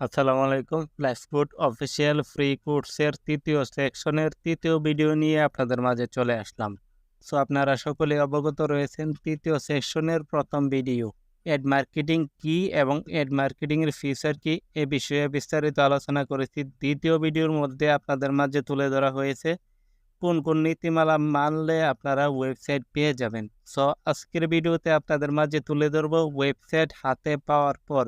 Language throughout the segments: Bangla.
আসসালামু আলাইকুম। ফ্ল্যাশফুড অফিসিয়াল ফ্রি কোর্সের তৃতীয় সেকশনের তৃতীয় ভিডিও নিয়ে আপনাদের মাঝে চলে আসলাম। সো আপনারা সকলে অবগত রয়েছেন তৃতীয় সেকশনের প্রথম ভিডিও অ্যাড মার্কেটিং কি এবং অ্যাড মার্কেটিংয়ের ফিচার কি এ বিষয়ে বিস্তারিত আলোচনা করেছি। দ্বিতীয় ভিডিওর মধ্যে আপনাদের মাঝে তুলে ধরা হয়েছে কোন কোন নীতিমালা মানলে আপনারা ওয়েবসাইট পেয়ে যাবেন। সো আজকের ভিডিওতে আপনাদের মাঝে তুলে ধরবো ওয়েবসাইট হাতে পাওয়ার পর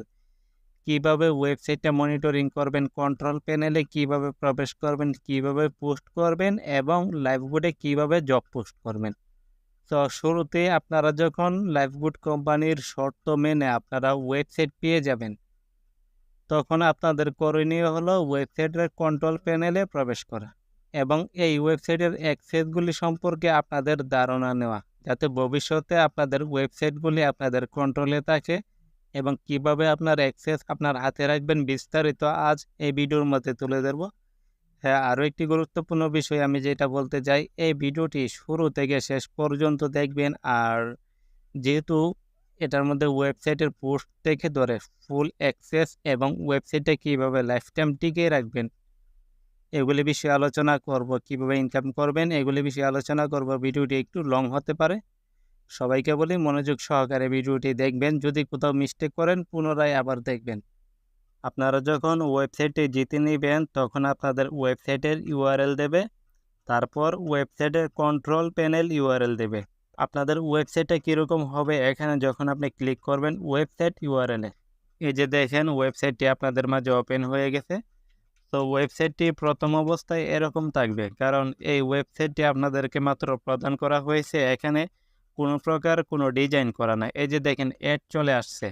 কীভাবে ওয়েবসাইটটা মনিটরিং করবেন, কন্ট্রোল প্যানেলে কীভাবে প্রবেশ করবেন, কীভাবে পোস্ট করবেন এবং লাইভগুডে কীভাবে জব পোস্ট করবেন। তো শুরুতে আপনারা যখন লাইভগুড কোম্পানির শর্ত মেনে আপনারা ওয়েবসাইট পেয়ে যাবেন, তখন আপনাদের করণীয় হলো ওয়েবসাইটের কন্ট্রোল প্যানেলে প্রবেশ করা এবং এই ওয়েবসাইটের অ্যাক্সেসগুলি সম্পর্কে আপনাদের ধারণা নেওয়া, যাতে ভবিষ্যতে আপনাদের ওয়েবসাইটগুলি আপনাদের কন্ট্রোলে থাকে এবং কীভাবে আপনার অ্যাক্সেস আপনার হাতে রাখবেন বিস্তারিত আজ এই ভিডিওর মধ্যে তুলে ধরবো। হ্যাঁ আরও একটি গুরুত্বপূর্ণ বিষয় আমি যেটা বলতে চাই, এই ভিডিওটি শুরু থেকে শেষ পর্যন্ত দেখবেন। আর যেহেতু এটার মধ্যে ওয়েবসাইটের পোস্ট থেকে ধরে ফুল অ্যাক্সেস এবং ওয়েবসাইটে কীভাবে লাইফ টাইম টিকে রাখবেন, এগুলি বিষয়ে আলোচনা করব, কীভাবে ইনকাম করবেন, এগুলি বিষয়ে আলোচনা করব। ভিডিওটি একটু লং হতে পারে। সবাইকে বলি মনোযোগ সহকারে ভিডিওটি দেখবেন। যদি কোথাও মিস্টেক করেন, পুনরায় আবার দেখবেন। আপনারা যখন ওয়েবসাইটে জিতে নেবেন, তখন আপনাদের ওয়েবসাইটের ইউআরএল দেবে। তারপর ওয়েবসাইটের কন্ট্রোল প্যানেল ইউআরএল দেবে। আপনাদের ওয়েবসাইটটা কীরকম হবে এখানে যখন আপনি ক্লিক করবেন ওয়েবসাইট ইউআরএলে এই যে দেখেন ওয়েবসাইটটি আপনাদের মাঝে ওপেন হয়ে গেছে। তো ওয়েবসাইটটি প্রথম অবস্থায় এরকম থাকবে। কারণ এই ওয়েবসাইটটি আপনাদেরকে মাত্র প্রদান করা হয়েছে এখানে। কোনো প্রকার কোনো ডিজাইন করা নাই। এই যে দেখেন অ্যাড চলে আসছে।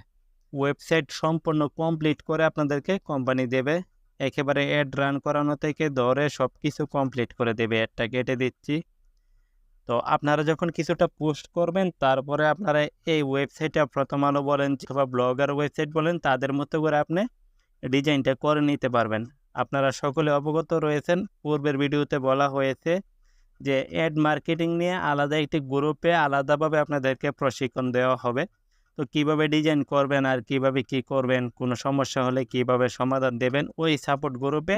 ওয়েবসাইট সম্পূর্ণ কমপ্লিট করে আপনাদেরকে কোম্পানি দেবে। একেবারে অ্যাড রান করানো থেকে ধরে সব কিছু কমপ্লিট করে দেবে অ্যাডটা কেটে দিচ্ছি। তো আপনারা যখন কিছুটা পোস্ট করবেন, তারপরে আপনারা এই ওয়েবসাইটটা প্রথম আলো বলেন অথবা ব্লগার ওয়েবসাইট বলেন, তাদের মতো করে আপনি ডিজাইনটা করে নিতে পারবেন। আপনারা সকলে অবগত রয়েছেন। পূর্বের ভিডিওতে বলা হয়েছে যে অ্যাড মার্কেটিং নিয়ে আলাদা একটি গ্রুপে আলাদাভাবে আপনাদেরকে প্রশিক্ষণ দেওয়া হবে। তো কীভাবে ডিজাইন করবেন আর কীভাবে কি করবেন, কোনো সমস্যা হলে কীভাবে সমাধান দেবেন, ওই সাপোর্ট গ্রুপে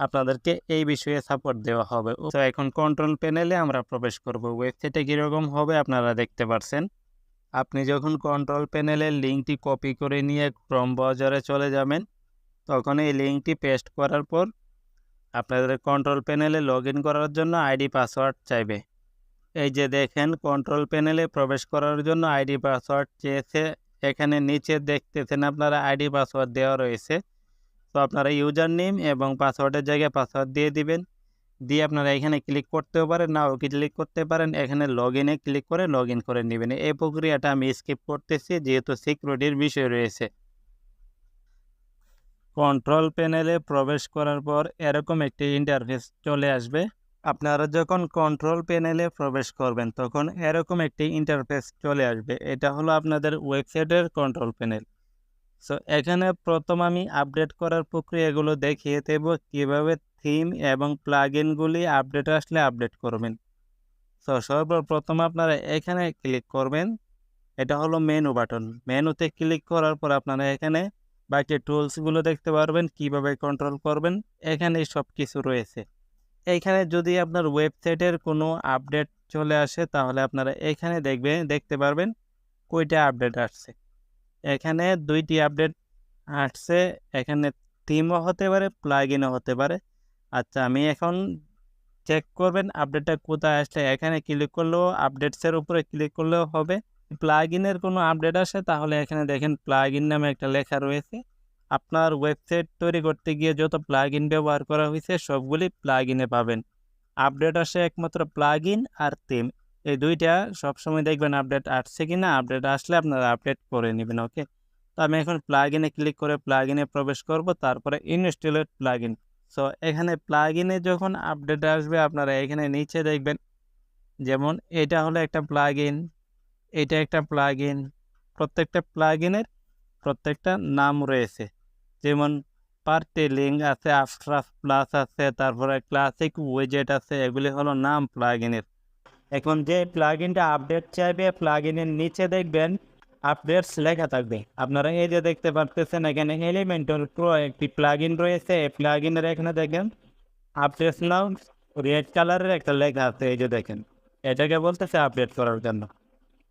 আপনাদেরকে এই বিষয়ে সাপোর্ট দেওয়া হবে। তো এখন কন্ট্রোল প্যানেলে আমরা প্রবেশ করব। ওয়েবসাইটে কীরকম হবে আপনারা দেখতে পারছেন। আপনি যখন কন্ট্রোল প্যানেলের লিঙ্কটি কপি করে নিয়ে ক্রম বাজারে চলে যাবেন, তখন এই লিঙ্কটি পেস্ট করার পর আপনাদের কন্ট্রোল প্যানেলে লগ করার জন্য আইডি পাসওয়ার্ড চাইবে। এই যে দেখেন কন্ট্রোল প্যানেলে প্রবেশ করার জন্য আইডি পাসওয়ার্ড চেয়েছে। এখানে নিচে দেখতেছেন আপনারা আইডি পাসওয়ার্ড দেওয়া রয়েছে। তো আপনারা ইউজার নেম এবং পাসওয়ার্ডের জায়গায় পাসওয়ার্ড দিয়ে দিবেন। দিয়ে আপনারা এখানে ক্লিক করতেও পারেন না নাও ক্লিক করতে পারেন। এখানে লগ ইনে ক্লিক করে লগ করে নেবেন। এই প্রক্রিয়াটা আমি স্কিপ করতেছি, যেহেতু সিকিউরিটির বিষয় রয়েছে। কন্ট্রোল প্যানেলে প্রবেশ করার পর এরকম একটি ইন্টারফেস চলে আসবে। আপনারা যখন কন্ট্রোল প্যানেলে প্রবেশ করবেন, তখন এরকম একটি ইন্টারফেস চলে আসবে। এটা হলো আপনাদের ওয়েবসাইটের কন্ট্রোল প্যানেল সো এখানে প্রথম আমি আপডেট করার প্রক্রিয়াগুলো দেখিয়ে দেব কীভাবে থিম এবং প্লাগইনগুলি আপডেট আসলে আপডেট করবেন। সো সর্বপ্রথম আপনারা এখানে ক্লিক করবেন। এটা হলো মেনু বাটন মেনুতে ক্লিক করার পর আপনারা এখানে বাকি টুলসগুলো দেখতে পারবেন, কীভাবে কন্ট্রোল করবেন এখানে সব কিছু রয়েছে। এখানে যদি আপনার ওয়েবসাইটের কোনো আপডেট চলে আসে, তাহলে আপনারা এখানে দেখবে দেখতে পারবেন কয়টা আপডেট আসছে। এখানে দুইটি আপডেট আসছে, এখানে থিমও হতে পারে প্লাগইনও হতে পারে। আচ্ছা আমি এখন চেক করবেন আপডেটটা কোথায় আসলে এখানে ক্লিক করলেও আপডেটসের উপরে ক্লিক করলেও হবে। প্লাগ ইনের কোনো আপডেট আসে, তাহলে এখানে দেখেন প্লাগ ইন নামে একটা লেখা রয়েছে। আপনার ওয়েবসাইট তৈরি করতে গিয়ে যত প্লাগ ইন ব্যবহার করা হয়েছে, সবগুলি প্লাগ ইনে পাবেন। আপডেট আসে একমাত্র প্লাগ ইন আর থিম এই দুইটা সবসময় দেখবেন আপডেট আসছে কি না আপডেট আসলে আপনারা আপডেট করে নেবেন ওকে তো আমি এখন প্লাগ ইনে ক্লিক করে প্লাগ ইনে প্রবেশ করব, তারপরে ইনস্টলেট প্লাগ ইন সো এখানে প্লাগ ইনে যখন আপডেট আসবে, আপনারা এখানে নিচে দেখবেন, যেমন এটা হলো একটা প্লাগ ইন এটা একটা প্লাগ ইন প্রত্যেকটা প্লাগ ইনের প্রত্যেকটা নাম রয়েছে। যেমন পার্টি লিঙ্ক আছে আফট্রাফ প্লাস আছে, তারপরে ক্লাসিক ওয়েজেট আছে, এগুলি হলো নাম প্লাগ ইনের এখন যে প্লাগ ইনটা আপডেট চাইবে প্লাগ ইনের নিচে দেখবেন আপডেটস লেখা থাকবে। আপনারা এই যে দেখতে পারতেছেন, এখানে এলিমেন্টাল প্রো একটি প্লাগ ইন রয়েছে। এই প্লাগ ইনের এখানে দেখেন আপডেটস নাও রেড কালারের একটা লেখা আছে, এই যে দেখেন। এটাকে বলতেছে আপডেট করার জন্য।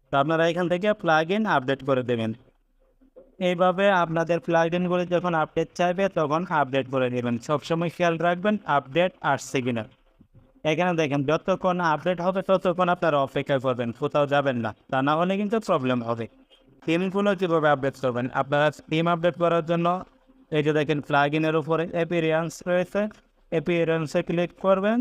তো আপনারা এখান থেকে প্লাগ ইন আপডেট করে দেবেন। এইভাবে আপনাদের প্লাগ ইনগুলি যখন আপডেট চাইবে, তখন আপডেট করে দেবেন সবসময় খেয়াল রাখবেন আপডেট আসছে কিনা। এখানে দেখেন, যতক্ষণ আপডেট হবে, ততক্ষণ আপনারা অপেক্ষা করবেন, কোথাও যাবেন না। তা না হলে কিন্তু প্রবলেম হবে। থিমগুলো কীভাবে আপডেট করবেন? আপনারা থিম আপডেট করার জন্য এই যে দেখেন প্লাগ ইনের উপরে অ্যাপিরিয়ান্স রয়েছে। অ্যাপিরিয়ান্সে ক্লিক করবেন।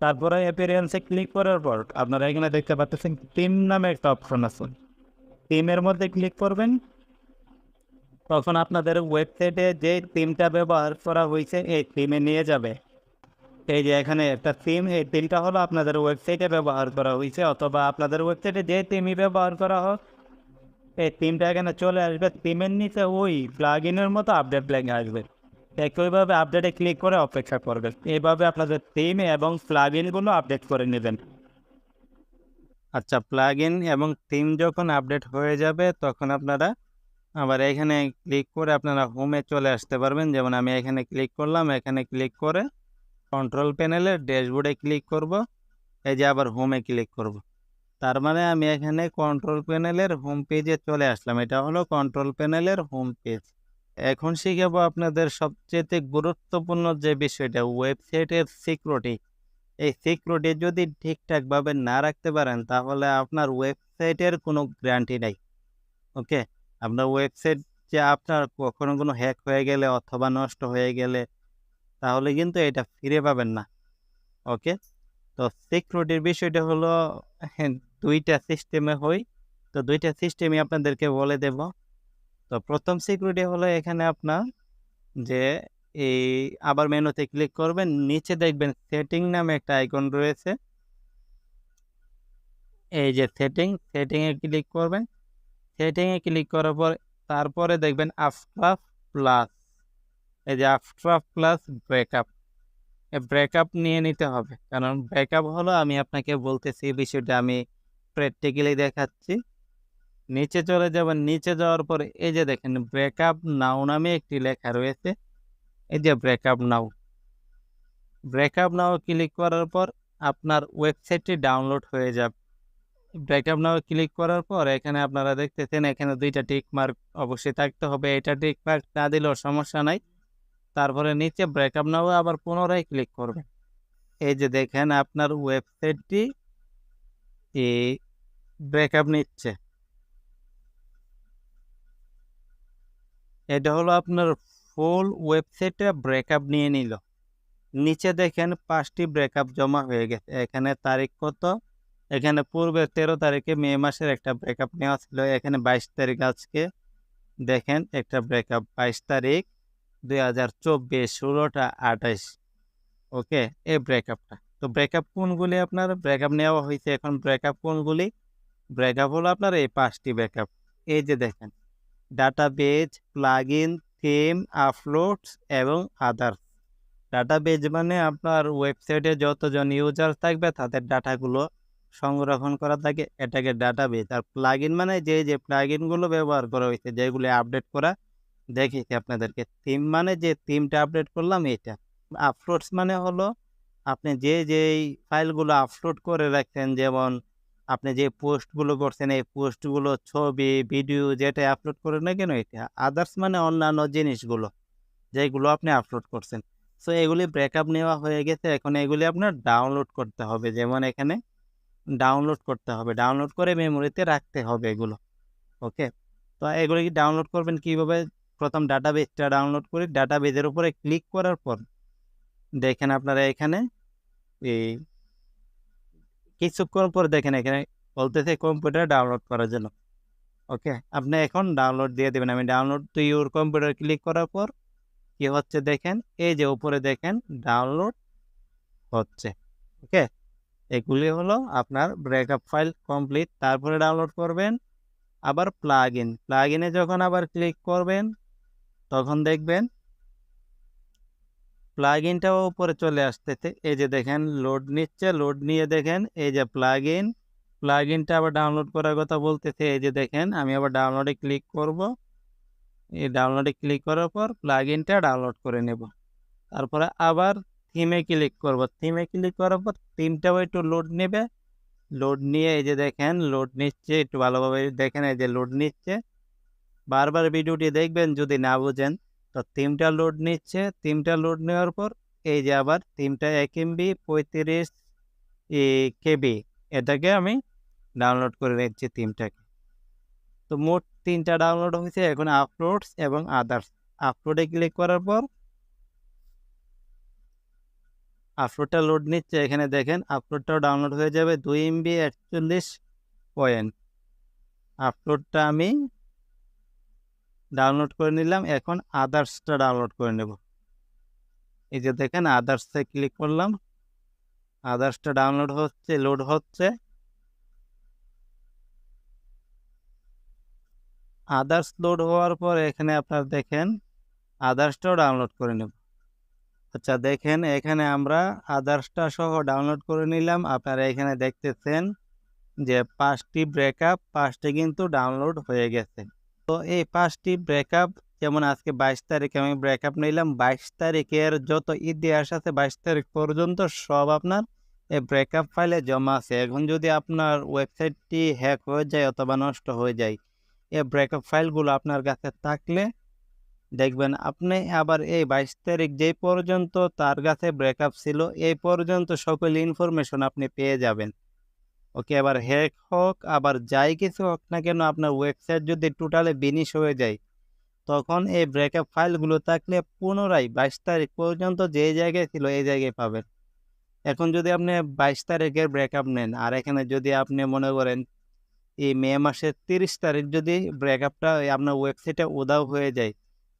তারপরে অ্যাপিরিয়ান্সে ক্লিক করার পর আপনারা এখানে দেখতে পাচ্ছেন টিম নামে একটা অপশন আছে। থিমের মধ্যে ক্লিক করবেন, তখন আপনাদের ওয়েবসাইটে যে থিমটা ব্যবহার করা হয়েছে এই থিমে নিয়ে যাবে। এই যে এখানে একটা থিম এই থিমটা হলো আপনাদের ওয়েবসাইটে ব্যবহার করা হয়েছে অথবা আপনাদের ওয়েবসাইটে যে থিমই ব্যবহার করা হোক, এই থিমটা এখানে চলে আসবে। থিমের নিচে ওই প্লাগ ইনের মতো আপডেট লেগে আসবে। একইভাবে আপডেটে ক্লিক করে অপেক্ষা করবেন। এইভাবে আপনাদের থিম এবং প্লাগ ইনগুলো আপডেট করে নেবেন। আচ্ছা প্লাগ ইন এবং থিম যখন আপডেট হয়ে যাবে, তখন আপনারা আবার এখানে ক্লিক করে আপনারা হোমে চলে আসতে পারবেন। যেমন আমি এখানে ক্লিক করলাম, এখানে ক্লিক করে কন্ট্রোল প্যানেলে ড্যাশবোর্ডে ক্লিক করব, এই যে আবার হোমে ক্লিক করব। তার মানে আমি এখানে কন্ট্রোল প্যানেলের হোম পেজে চলে আসলাম। এটা হলো কন্ট্রোল প্যানেলের হোম পেজ এখন শিখাবো আপনাদের সবচেয়ে গুরুত্বপূর্ণ যে বিষয়টা ওয়েবসাইটের সিকিউরিটি এই সিকিউরিটি যদি ঠিকঠাকভাবে না রাখতে পারেন তাহলে আপনার ওয়েবসাইটের কোনো গ্যারান্টি নাই ওকে আপনার ওয়েবসাইট যে আপনার কখনো কোনো হ্যাক হয়ে গেলে অথবা নষ্ট হয়ে গেলে তাহলে কিন্তু এটা ফিরে পাবেন না ওকে তো সিকিউরিটির বিষয়টা হলো হ্যাঁ, দুইটা সিস্টেমে হই। তো দুইটা সিস্টেমই আপনাদেরকে বলে দেব। তো প্রথম সিকিউরিটি হলো এখানে আপনার যে এই আবার মেনুতে ক্লিক করবেন, নিচে দেখবেন সেটিং নামে একটা আইকন রয়েছে। এই যে সেটিং সেটিংয়ে ক্লিক করবেন। সেটিংয়ে ক্লিক করার পর, তারপরে দেখবেন আফট্রাফ প্লাস এই যে আফট্রাফ প্লাস ব্রেকআপ ব্রেকআপ নিয়ে নিতে হবে। কারণ ব্রেকআপ হলো আমি আপনাকে বলতেছি বিষয়টা আমি প্র্যাকটিক্যালি দেখাচ্ছি। নিচে চলে যাবেন। নিচে যাওয়ার পর এই যে দেখেন ব্রেকআপ নাও নামে একটি লেখা রয়েছে। এই যে breakup now breakup now click করার পর আপনার ওয়েবসাইটটি ডাউনলোড হয়ে যাবে। ব্রেকআপ নাও ক্লিক করার পর এখানে আপনারা দেখতেছেন, এখানে দুইটা টিক মার্ক অবশ্যই থাকতে হবে। এটা টিক মার্ক না দিলেও সমস্যা নাই। তারপরে নিচে ব্রেকআপ নাও আবার পুনরায় ক্লিক করবেন। এই যে দেখেন, আপনার ওয়েবসাইটটি ব্রেকআপ নিচ্ছে। এটা হলো আপনার ফুল ওয়েবসাইটে ব্রেকআপ নিয়ে নিল। নিচে দেখেন পাঁচটি ব্রেকআপ জমা হয়ে গেছে। এখানে তারিখ কত? এখানে পূর্বে তেরো তারিখে মে মাসের একটা ব্রেকআপ নেওয়া ছিল। এখানে বাইশ তারিখ আজকে। দেখেন একটা ব্রেকআপ বাইশ তারিখ দুই হাজার চব্বিশ, ষোলোটা আঠাইশ ওকে, এই ব্রেকআপটা তো ব্রেকআপ কোনগুলি আপনার? ব্রেকআপ নেওয়া হয়েছে এখন। ব্রেকআপ কোনগুলি? ব্রেকআপ হলো আপনার এই পাঁচটি ব্রেকআপ এই যে দেখেন database plug in theme uploads এবং আদার্স ডাটাবেজ মানে আপনার ওয়েবসাইটে যতজন ইউজার থাকবে তাদের ডাটাগুলো সংরক্ষণ করা থাকে। এটাকে ডাটাবেজ আর প্লাগ ইন মানে যে যে প্লাগ ইনগুলো ব্যবহার করা হয়েছে, যেগুলো আপডেট করা দেখেছি আপনাদেরকে। থিম মানে যে থিমটা আপডেট করলাম এটা আপলোডস মানে হলো আপনি যে যেই ফাইলগুলো আপলোড করে রাখছেন, যেমন আপনি যে পোস্টগুলো করছেন, এই পোস্টগুলো ছবি, ভিডিও যেটা আপলোড করেন না কেন, এটা আদার্স মানে অন্যান্য জিনিসগুলো যেগুলো আপনি আপলোড করছেন। সো এগুলি ব্রেকআপ নেওয়া হয়ে গেছে। এখন এগুলি আপনার ডাউনলোড করতে হবে। যেমন এখানে ডাউনলোড করতে হবে। ডাউনলোড করে মেমোরিতে রাখতে হবে এগুলো। ওকে তো এগুলি কি ডাউনলোড করবেন কীভাবে? প্রথম ডাটাবেসটা ডাউনলোড করে ডাটাবেজের উপরে ক্লিক করার পর দেখেন আপনারা এখানে এই কিছুক্ষণ পর দেখেন এখানে বলতেছে কম্পিউটার ডাউনলোড করার জন্য। ওকে আপনি এখন ডাউনলোড দিয়ে দেবেন। আমি download to your computer click করার পর কি হচ্ছে দেখেন? এই যে উপরে দেখেন ডাউনলোড হচ্ছে। ওকে এগুলি হলো আপনার ব্রেকআপ ফাইল কমপ্লিট তারপরে ডাউনলোড করবেন। আবার প্লাগ ইন প্লাগ ইনে যখন আবার ক্লিক করবেন, তখন দেখবেন প্লাগ ইনটাও উপরে চলে আসতেছে। এই যে দেখেন লোড নিচ্ছে লোড নিয়ে দেখেন, এই যে প্লাগ ইন প্লাগইনটা আবার ডাউনলোড করার কথা বলতেছে। এই যে দেখেন, আমি আবার ডাউনলোডে ক্লিক করব। এই ডাউনলোডে ক্লিক করার পর প্লাগইনটা ডাউনলোড করে নেব। তারপরে আবার থিমে ক্লিক করব। থিমে ক্লিক করার পর থিমটাও একটু লোড নেবে। লোড নিয়ে এই যে দেখেন লোড নিচ্ছে, একটু ভালোভাবে দেখেন, এই যে লোড নিচ্ছে। বারবার ভিডিওটি দেখবেন যদি না বুঝেন। তো থিমটা লোড নিচ্ছে। থিমটা লোড নেওয়ার পর এই যে আবার থিমটা এক এমবি পঁয়ত্রিশ কেবি এটাকে আমি ডাউনলোড করে নিচ্ছি থিমটাকে তো মোট তিনটা ডাউনলোড হয়েছে এখন আপলোডস এবং আদার্স আপলোডে ক্লিক করার পর আপলোডটা লোড নিচ্ছে। এখানে দেখেন আপলোডটাও ডাউনলোড হয়ে যাবে দুই এমবি একচল্লিশ পয়েন্ট আপলোডটা আমি ডাউনলোড করে নিলাম। এখন আদার্সটা ডাউনলোড করে নেব। এই যে দেখেন আদার্সে ক্লিক করলাম। আদার্সটা ডাউনলোড হচ্ছে লোড হচ্ছে। আদার্স লোড হওয়ার পর এখানে আপনার দেখেন আদার্সটাও ডাউনলোড করে নেব। আচ্ছা দেখেন, এখানে আমরা আদার্সটা সহ ডাউনলোড করে নিলাম। আপনারা এখানে দেখতেছেন যে পাঁচটি ব্রেকআপ পাঁচটি কিন্তু ডাউনলোড হয়ে গেছে। তো এই পাঁচটি ব্রেকআপ যেমন আজকে বাইশ তারিখে আমি ব্রেকআপ নিলাম, বাইশ তারিখের যত ইতিহাস আছে বাইশ তারিখ পর্যন্ত সব আপনার এই ব্রেকআপ ফাইলে জমা আছে। এখন যদি আপনার ওয়েবসাইটটি হ্যাক হয়ে যায় অথবা নষ্ট হয়ে যায়, এই ব্রেকআপ ফাইলগুলো আপনার কাছে থাকলে দেখবেন আপনি আবার এই বাইশ তারিখ যে পর্যন্ত তার কাছে ব্রেকআপ ছিল, এই পর্যন্ত সকল ইনফরমেশন আপনি পেয়ে যাবেন। ওকে, আবার হ্যাক হোক, আবার যাই কিছু হোক না কেন আপনার ওয়েবসাইট যদি টোটালে বিনিশ হয়ে যায়, তখন এই ব্রেকআপ ফাইলগুলো থাকলে পুনরায় বাইশ তারিখ পর্যন্ত যে জায়গায় ছিল এই জায়গায় পাবেন। এখন যদি আপনি বাইশ তারিখের ব্রেকআপ নেন, আর এখানে যদি আপনি মনে করেন এই মে মাসের তিরিশ তারিখ যদি ব্রেকআপটা আপনার ওয়েবসাইটে উদাও হয়ে যায়,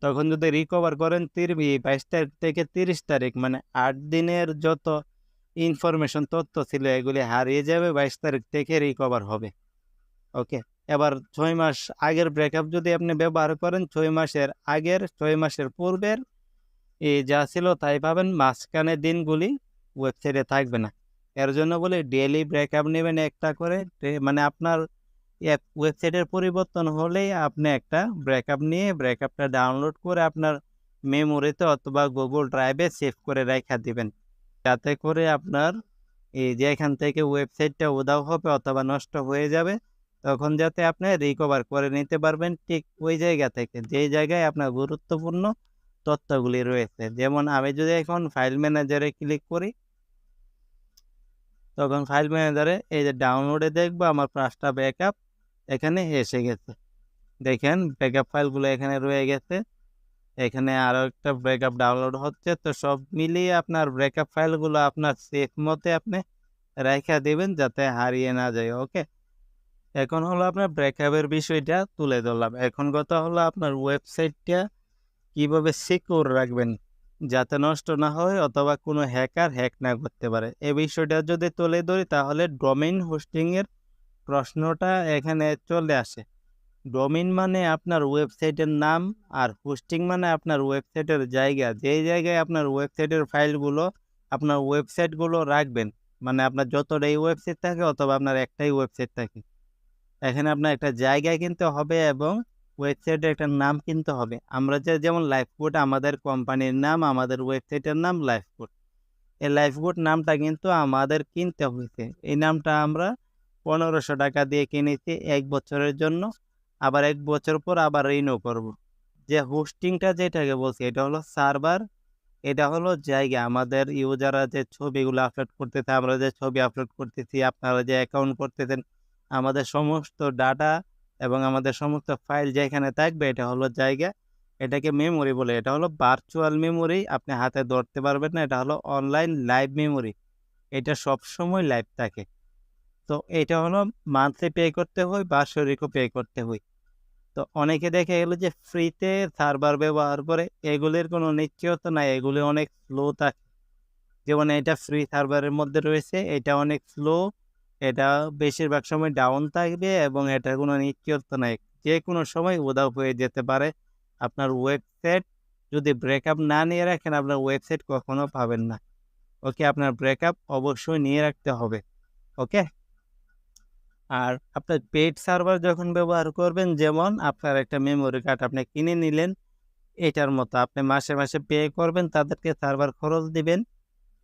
তখন যদি রিকভার করেন তির বাইশ তারিখ থেকে তিরিশ তারিখ মানে আট দিনের যত ইনফরমেশন তথ্য ছিল, এগুলি হারিয়ে যাবে, বাইশ তারিখ থেকে রিকভার হবে। ওকে এবার ছয় মাস আগের ব্রেকআপ যদি আপনি ব্যবহার করেন, ছয় মাসের আগের, ছয় মাসের পূর্বের এই যা ছিল তাই পাবেন মাঝখানে দিনগুলি ওয়েবসাইটে থাকবে না। এর জন্য বলে ডেলি ব্রেকআপ নেবেন একটা করে মানে আপনার ওয়েবসাইটের পরিবর্তন হলেই আপনি একটা ব্রেকআপ নিয়ে ব্রেকআপটা ডাউনলোড করে আপনার মেমোরিতে অথবা গুগল ড্রাইভে সেভ করে রেখা দিবেন। যাতে করে আপনার এই যে এখান থেকে ওয়েবসাইটটা উদাও হবে অথবা নষ্ট হয়ে যাবে, তখন যাতে আপনি রিকভার করে নিতে পারবেন ঠিক ওই জায়গা থেকে, যেই জায়গায় আপনার গুরুত্বপূর্ণ তথ্যগুলি রয়েছে। যেমন আমি যদি এখন ফাইল ম্যানেজারে ক্লিক করি, তখন ফাইল ম্যানেজারে এই যে ডাউনলোডে দেখব আমার পাঁচটা ব্যাকআপ এখানে এসে গেছে। দেখেন ব্যাকআপ ফাইলগুলো এখানে রয়ে গেছে। এখানে আরও একটা ব্রেকআপ ডাউনলোড হচ্ছে। তো সব মিলিয়ে আপনার ব্রেকআপ ফাইলগুলো আপনার সেফ মতে আপনি রেখা দেবেন যাতে হারিয়ে না যায় ওকে এখন হলো আপনার ব্রেকআপের বিষয়টা তুলে ধরলাম। এখন কথা হলো আপনার ওয়েবসাইটটা কীভাবে সিকিউর রাখবেন যাতে নষ্ট না হয় অথবা কোনো হ্যাকার হ্যাক না করতে পারে। এই বিষয়টা যদি তুলে ধরি তাহলে ডোমেইন হোস্টিংয়ের প্রশ্নটা এখানে চলে আসে। ডোমিন মানে আপনার ওয়েবসাইটের নাম আর হোস্টিং মানে আপনার ওয়েবসাইটের জায়গা। যেই জায়গায় আপনার ওয়েবসাইটের ফাইলগুলো, আপনার ওয়েবসাইটগুলো রাখবেন মানে আপনার যতটাই ওয়েবসাইট থাকে অথবা আপনার একটাই ওয়েবসাইট থাকে। এখানে আপনার একটা জায়গায় কিনতে হবে এবং ওয়েবসাইটের একটা নাম কিনতে হবে। আমরা যে যেমন লাইফ লাইফবোট আমাদের কোম্পানির নাম, আমাদের ওয়েবসাইটের নাম লাইফবোট এই লাইফ লাইফবোট নামটা কিন্তু আমাদের কিনতে হয়েছে। এই নামটা আমরা পনেরোশো টাকা দিয়ে কিনেছি এক বছরের জন্য। আবার এক বছর পর আবার রিনিউ করব। যে হোস্টিংটা যেটাকে বলছি, এটা হলো সার্ভার এটা হলো জায়গা। আমাদের ইউজাররা যে ছবিগুলো আপলোড করতেছে, আমরা যে ছবি আপলোড করতেছি, আপনারা যে অ্যাকাউন্ট করতেছেন, আমাদের সমস্ত ডাটা এবং আমাদের সমস্ত ফাইল যেখানে থাকবে, এটা হলো জায়গা। এটাকে মেমোরি বলে। এটা হলো ভার্চুয়াল মেমোরি আপনি হাতে ধরতে পারবেন না, এটা হলো অনলাইন লাইভ মেমোরি এটা সব সময় লাইভ থাকে। তো এটা হলো মান্থলি পে করতে হয়, বাৎসরিকও পে করতে হয়। তো অনেকে দেখে গেলো যে ফ্রিতে সার্ভার ব্যবহার করে এগুলির কোনো নিশ্চয়তা নাই, এগুলি অনেক স্লো থাকে। যেমন এটা ফ্রি সার্ভারের মধ্যে রয়েছে, এটা অনেক স্লো এটা বেশিরভাগ সময় ডাউন থাকবে এবং এটার কোনো নিশ্চয়তা নাই। যে কোনো সময় উদাও হয়ে যেতে পারে। আপনার ওয়েবসাইট যদি ব্রেকআপ না নিয়ে রাখেন, আপনার ওয়েবসাইট কখনো পাবেন না। ওকে, আপনার ব্রেকআপ অবশ্যই নিয়ে রাখতে হবে। ওকে? আর আপনার পেড সার্ভার যখন ব্যবহার করবেন, যেমন আপনার একটা মেমোরি কার্ড আপনি কিনে নিলেন, এটার মতো আপনি মাসে মাসে পে করবেন, তাদেরকে সার্ভার খরচ দিবেন।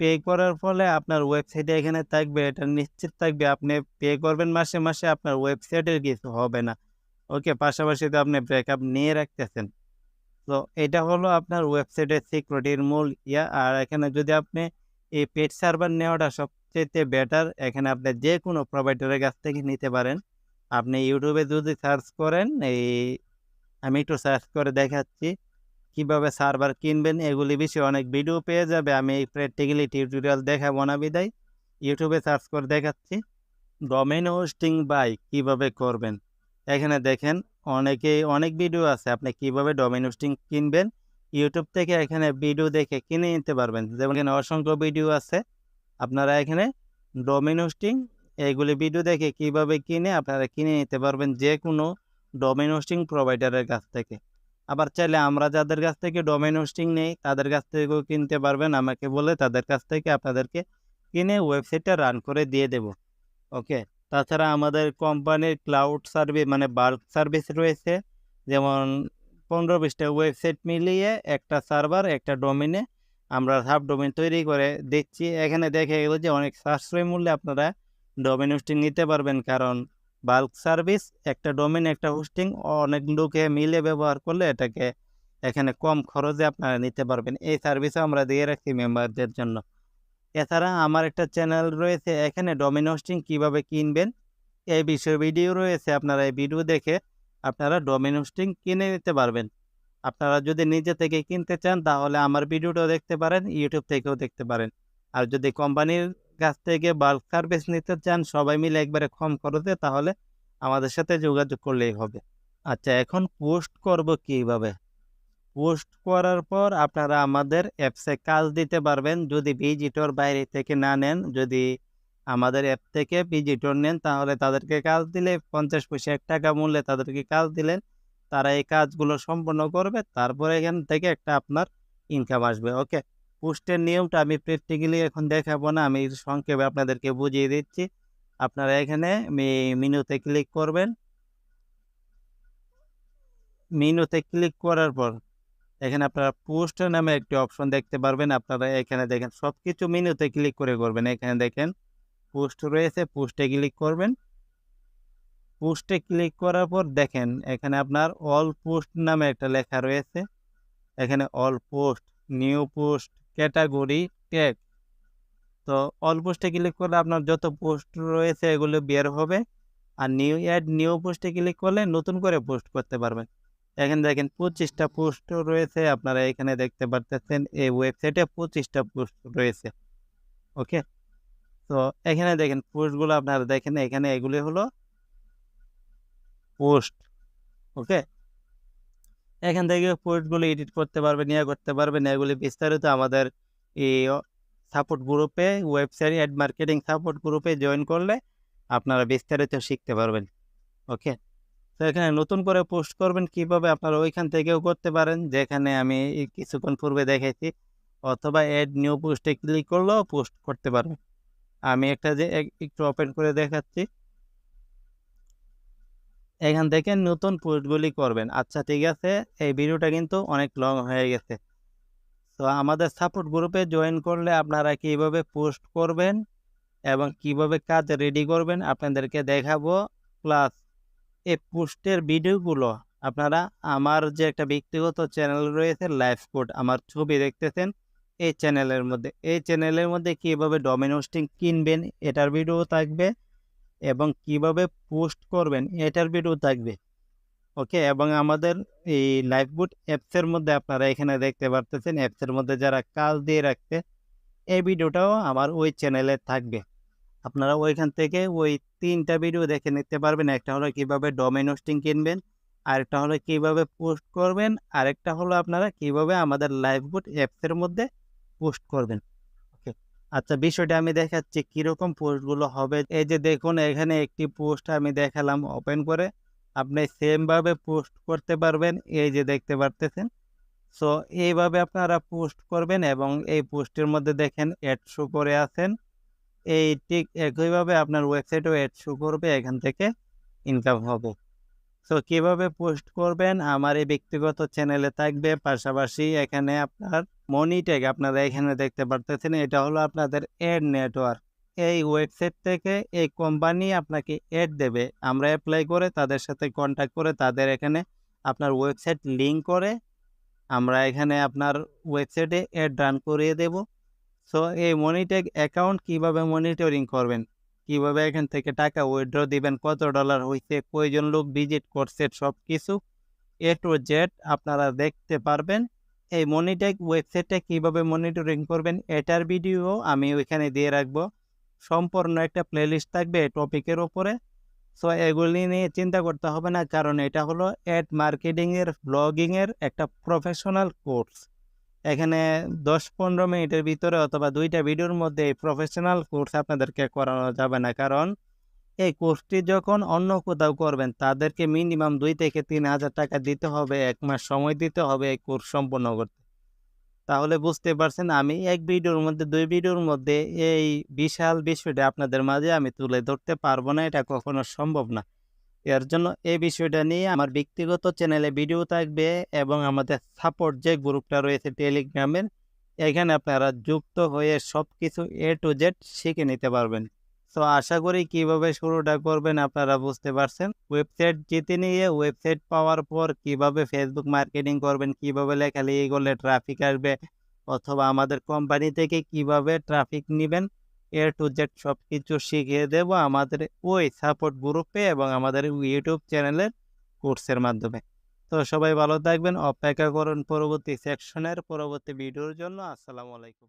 পে করার ফলে আপনার ওয়েবসাইটে এখানে থাকবে, এটা নিশ্চিত থাকবে, আপনি পে করবেন মাসে মাসে, আপনার ওয়েবসাইটের কিছু হবে না। ওকে, পাশাপাশি তো আপনি ব্রেকআপ নিয়ে রাখতেছেন। তো এটা হলো আপনার ওয়েবসাইটের সিকিউরিটির মূল ইয়া। আর এখানে যদি আপনি এই পেড সার্ভার নেওয়াটা সবচেয়ে বেটার এখানে আপনি যে কোনো প্রোভাইডারের কাছ থেকে নিতে পারেন। আপনি ইউটিউবে যদি সার্চ করেন, এই আমি একটু সার্চ করে দেখাচ্ছি, কীভাবে সার্ভার কিনবেন, এগুলি বিষয়ে অনেক ভিডিও পেয়ে যাবে। আমি এই প্র্যাকটিক্যালি টিউটোরিয়াল দেখাবো না বিদায়। ইউটিউবে সার্চ করে দেখাচ্ছি। ডোমেন হোস্টিং বাই কীভাবে করবেন? এখানে দেখেন, অনেকেই অনেক ভিডিও আছে। আপনি কীভাবে ডোমেন হোস্টিং কিনবেন? ইউটিউব থেকে এখানে ভিডিও দেখে কিনে নিতে পারবেন। যেমন এখানে অসংখ্য ভিডিও আছে। আপনারা এখানে ডোমেন হোস্টিং এইগুলি ভিডিও দেখে কীভাবে কিনে আপনারা কিনে নিতে পারবেন যে কোনো ডোমেন হোস্টিং প্রোভাইডারের কাছ থেকে। আবার চাইলে আমরা যাদের কাছ থেকে ডোমেন হোস্টিং নেই, তাদের কাছ থেকেও কিনতে পারবেন। আমাকে বলে তাদের কাছ থেকে আপনাদেরকে কিনে ওয়েবসাইটটা রান করে দিয়ে দেব। ওকে তাছাড়া আমাদের কোম্পানির ক্লাউড সার্ভিস মানে বাল্ক সার্ভিস রয়েছে। যেমন পনেরো বিশটা ওয়েবসাইট মিলিয়ে একটা সার্ভার একটা ডোমিনে আমরা সাব ডোমেন তৈরি করে দেখছি। এখানে দেখে গেল যে অনেক সাশ্রয় মূল্যে আপনারা ডোমেন হোস্টিং নিতে পারবেন। কারণ বাল্ক সার্ভিস একটা ডোমেন একটা হোস্টিং, অনেক লোকে মিলে ব্যবহার করলে এটাকে এখানে কম খরচে আপনারা নিতে পারবেন। এই সার্ভিসও আমরা দিয়ে রাখি মেম্বারদের জন্য। এছাড়া আমার একটা চ্যানেল রয়েছে, এখানে ডোমেন হোস্টিং কীভাবে কিনবেন? এই বিষয়ে ভিডিও রয়েছে। আপনারা এই ভিডিও দেখে আপনারা ডোমেন হোস্টিং কিনে নিতে পারবেন। আপনারা যদি নিজে থেকে কিনতে চান, তাহলে আমার ভিডিওটাও দেখতে পারেন ইউটিউব থেকেও দেখতে পারেন। আর যদি কোম্পানির কাছ থেকে বাল্ক সার্ভিস নিতে চান, সবাই মিলে একবারে কম খরচে, তাহলে আমাদের সাথে যোগাযোগ করলেই হবে। আচ্ছা এখন পোস্ট করব কীভাবে? পোস্ট করার পর আপনারা আমাদের অ্যাপসে কাজ দিতে পারবেন। যদি ভিজিটর বাইরে থেকে না নেন, যদি আমাদের অ্যাপ থেকে ভিজিটর নেন, তাহলে তাদেরকে কাজ দিলে পঞ্চাশ পয়সা, এক টাকা মূল্যে তাদেরকে কাজ দিলেন। তারা এই কাজগুলো সম্পন্ন করবে, তারপরে এখান থেকে একটা আপনার ইনকাম আসবে ওকে পোস্টের নিয়মটা আমি প্র্যাকটিক্যালি এখন দেখাবো না, আমি সংক্ষেপে আপনাদেরকে বুঝিয়ে দিচ্ছি। আপনারা এখানে মেনুতে ক্লিক করবেন। মেনুতে ক্লিক করার পর এখানে আপনারা পোস্ট নামে একটি অপশন দেখতে পারবেন, আপনারা এখানে দেখেন সব কিছু মেনুতে ক্লিক করে করবেন। এখানে দেখেন পোস্ট রয়েছে পোস্টে ক্লিক করবেন। পোস্টে ক্লিক করার পর দেখেন, এখানে আপনার অল পোস্ট নামে একটা লেখা রয়েছে। এখানে all post new post category tag তো অল পোস্টে ক্লিক করলে আপনার যত পোস্ট রয়েছে এগুলো বের হবে। আর নিউ অ্যাড নিউ পোস্টে ক্লিক করলে নতুন করে পোস্ট করতে পারবেন এখানে দেখেন পঁচিশটা পোস্ট রয়েছে, আপনারা এখানে দেখতে পারতেছেন, এই ওয়েবসাইটে পঁচিশটা পোস্ট রয়েছে। ওকে তো এখানে দেখেন পোস্টগুলো আপনারা দেখেন, এখানে এগুলি হলো পোস্ট ওকে? এখান থেকে পোস্টগুলো এডিট করতে পারবেন ইয়ে করতে পারবেন এগুলি বিস্তারিত আমাদের এই সাপোর্ট গ্রুপে ওয়েবসাইট অ্যাড মার্কেটিং সাপোর্ট গ্রুপে জয়েন করলে আপনারা বিস্তারিত শিখতে পারবেন ওকে? তো এখানে নতুন করে পোস্ট করবেন কীভাবে আপনারা ওইখান থেকেও করতে পারেন। যেখানে আমি কিছুক্ষণ পূর্বে দেখেছি অথবা অ্যাড নিউ পোস্টে ক্লিক করলেও পোস্ট করতে পারবেন। আমি একটা যে একটু ওপেন করে দেখাচ্ছি। এখান থেকে নতুন পোস্টগুলি করবেন। আচ্ছা ঠিক আছে, এই ভিডিওটা কিন্তু অনেক লং হয়ে গেছে। তো আমাদের সাপোর্ট গ্রুপে জয়েন করলে আপনারা কীভাবে পোস্ট করবেন এবং কীভাবে কাজ রেডি করবেন আপনাদেরকে দেখাবো। প্লাস এই পোস্টের ভিডিওগুলো আপনারা আমার যে একটা ব্যক্তিগত চ্যানেল রয়েছে লাইভ কোড আমার ছবি দেখতেছেন, এই চ্যানেলের মধ্যে, এই চ্যানেলের মধ্যে কীভাবে ডোমেন হোস্টিং কিনবেন, এটার ভিডিও থাকবে। এবং কীভাবে পোস্ট করবেন এটার ভিডিও থাকবে। ওকে এবং আমাদের এই লাইফবুট অ্যাপসের মধ্যে আপনারা এখানে দেখতে পারতেছেন অ্যাপসের মধ্যে যারা কাজ দিয়ে রাখতে এই ভিডিওটাও আমার ওই চ্যানেলে থাকবে। আপনারা ওইখান থেকে ওই তিনটা ভিডিও দেখে নিতে পারবেন। একটা হলো কীভাবে ডোমেন হোস্টিং কিনবেন, আরেকটা হলো কীভাবে পোস্ট করবেন, আরেকটা হলো আপনারা কীভাবে আমাদের লাইভবুট অ্যাপসের মধ্যে পোস্ট করবেন। আচ্ছা বিষয়টা আমি দেখাচ্ছি কীরকম পোস্টগুলো হবে। এই যে দেখুন, এখানে একটি পোস্ট আমি দেখালাম ওপেন করে। আপনি সেমভাবে পোস্ট করতে পারবেন। এই যে দেখতে পারতেছেন। সো, এইভাবে আপনারা পোস্ট করবেন এবং এই পোস্টের মধ্যে দেখেন, অ্যাড শো করে আছেন। এই ঠিক একইভাবে আপনার ওয়েবসাইটেও অ্যাড শো করবে, এখান থেকে ইনকাম হবে। সো কীভাবে পোস্ট করবেন? আমার এই ব্যক্তিগত চ্যানেলে থাকবে। পাশাপাশি এখানে আপনার মনি ট্যাগ আপনারা এখানে দেখতে পারতেছেন। এটা হলো আপনাদের অ্যাড নেটওয়ার্ক এই ওয়েবসাইট থেকে এই কোম্পানি আপনাকে অ্যাড দেবে। আমরা অ্যাপ্লাই করে তাদের সাথে কন্ট্যাক্ট করে তাদের এখানে আপনার ওয়েবসাইট লিঙ্ক করে আমরা এখানে আপনার ওয়েবসাইটে অ্যাড রান করিয়ে দেব। সো এই মনিটেক অ্যাকাউন্ট কীভাবে মনিটরিং করবেন? কীভাবে এখান থেকে টাকা উইথড্র দিবেন, কত ডলার হয়েছে কয়জন লোক ভিজিট করছে সব কিছু এ টু জেড আপনারা দেখতে পারবেন। এই মনিটেক ওয়েবসাইটে কীভাবে মনিটরিং করবেন, এটার ভিডিও আমি ওইখানে দিয়ে রাখব। সম্পূর্ণ একটা প্লেলিস্ট থাকবে টপিকের ওপরে সো এগুলি নিয়ে চিন্তা করতে হবে না, কারণ এটা হলো অ্যাড মার্কেটিংয়ের ব্লগিংয়ের একটা প্রফেশনাল কোর্স এখানে দশ পনেরো মিনিটের ভিতরে অথবা দুইটা ভিডিওর মধ্যে এই প্রফেশনাল কোর্স আপনাদেরকে করানো যাবে না। কারণ এই কোর্সটি যখন অন্য কোথাও করবেন, তাদেরকে মিনিমাম দুই থেকে তিন হাজার টাকা দিতে হবে, এক মাস সময় দিতে হবে এই কোর্স সম্পন্ন করতে। তাহলে বুঝতে পারছেন, আমি এক ভিডিওর মধ্যে, দুই ভিডিওর মধ্যে এই বিশাল বিষয়টা আপনাদের মাঝে আমি তুলে ধরতে পারব না, এটা কখনো সম্ভব না। এর জন্য এই বিষয়টা নিয়ে আমার ব্যক্তিগত চ্যানেলে ভিডিও থাকবে এবং আমাদের সাপোর্ট যে গ্রুপটা রয়েছে টেলিগ্রামের এখানে আপনারা যুক্ত হয়ে সব কিছু এ টু জেড শিখে নিতে পারবেন। তো আশা করি কীভাবে শুরুটা করবেন আপনারা বুঝতে পারছেন। ওয়েবসাইট জিতে নিয়ে ওয়েবসাইট পাওয়ার পর কীভাবে ফেসবুক মার্কেটিং করবেন, কীভাবে লেখালেখি করলে ট্রাফিক আসবে, অথবা আমাদের কোম্পানি থেকে কীভাবে ট্রাফিক নেবেন এ টু জেড সব কিছু শিখিয়ে দেব আমাদের ওই সাপোর্ট গ্রুপে এবং আমাদের ইউটিউব চ্যানেলের কোর্সের মাধ্যমে। তো সবাই ভালো থাকবেন, অপেক্ষা করুন পরবর্তী সেকশনের পরবর্তী ভিডিওর জন্য। আসসালামু আলাইকুম।